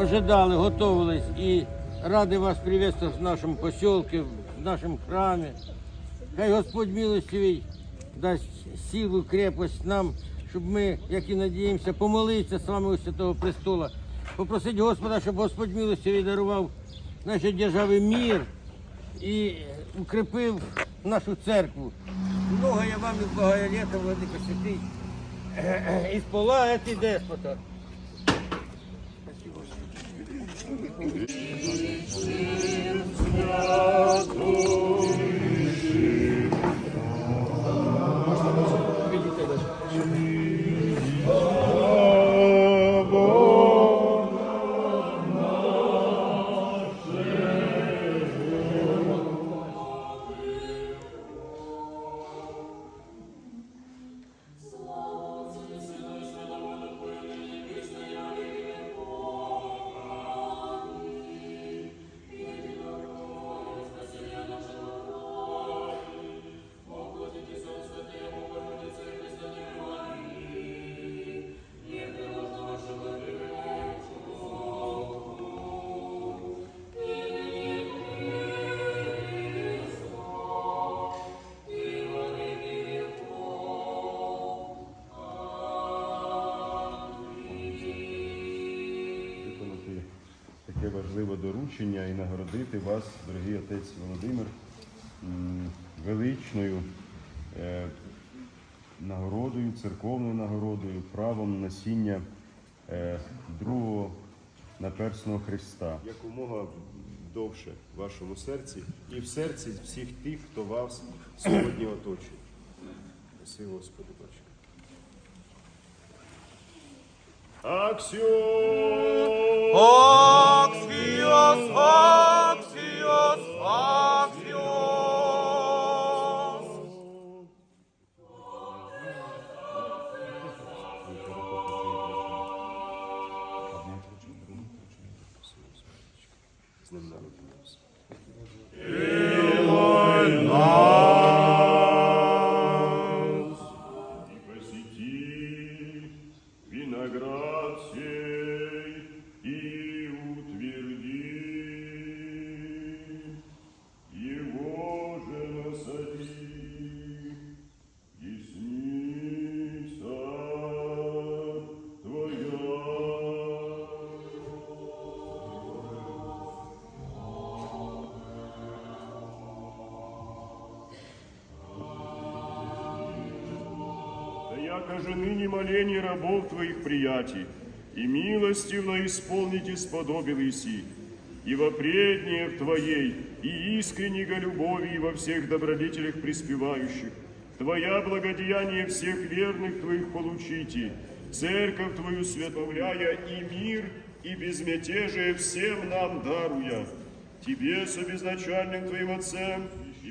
ожидали, готовились і раді вас приветствовать в нашому поселке, в нашому храмі. Хай Господь милостивий дасть силу, крепость нам, щоб ми, як і надіємося, помолитися з вами у Святого Престола. Попросить Господа, щоб Господь милостивий дарував нашій державі мир і укріпив нашу церкву. Много я вам і благая літа, владико святий. Із пола ети деспота. Thank you. Таке важливе доручення і нагородити вас, дорогий отець Володимир, величною е, нагородою, церковною нагородою, правом носіння е, другого наперсного Христа. Якомога довше в вашому серці і в серці всіх тих, хто вас сьогодні оточує. Спасибо, Господи, Бачка. Аксіо! Axios, З ним посети виноград яко же ныне моление рабов твоих приятий, и милостивно исполните сподобил и во преднее в Твоей, и искреннего любови, и во всех добродетелях преспевающих, Твоя благодеяние всех верных Твоих получите, церковь Твою световляя и мир, и безмятежие всем нам даруя, Тебе с обезначальным Твоим Отцем, и